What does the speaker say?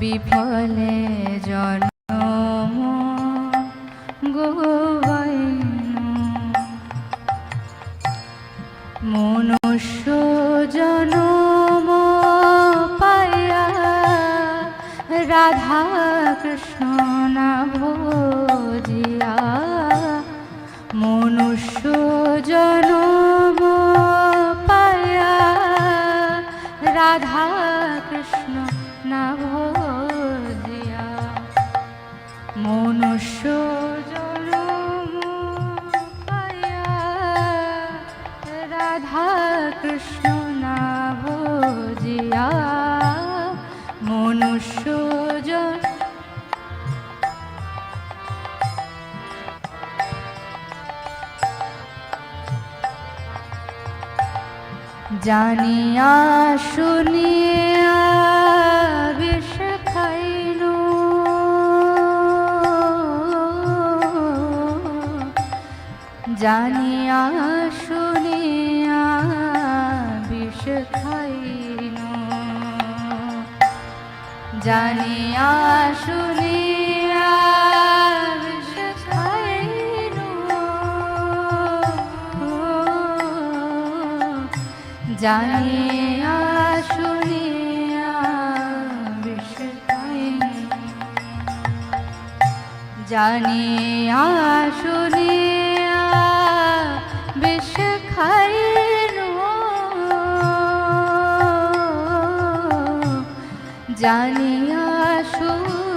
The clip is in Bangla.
বিফলে জন্ম মনুষ্য জনম পায়া রাধা কৃষ্ণ না ভোজিয়া মনুষ্য জনম পায়া রাধা কৃষ্ণ না ভজিয়া মনুষ্য জন জানিয়া শুনিয়া বিষ খাইল। জানিয়া শুনিয়া খাইল জানিয়া শুনিয়া জানিয়া শুনিয়া জানিয়া শুনিয়া জানিয়া শুনিয়া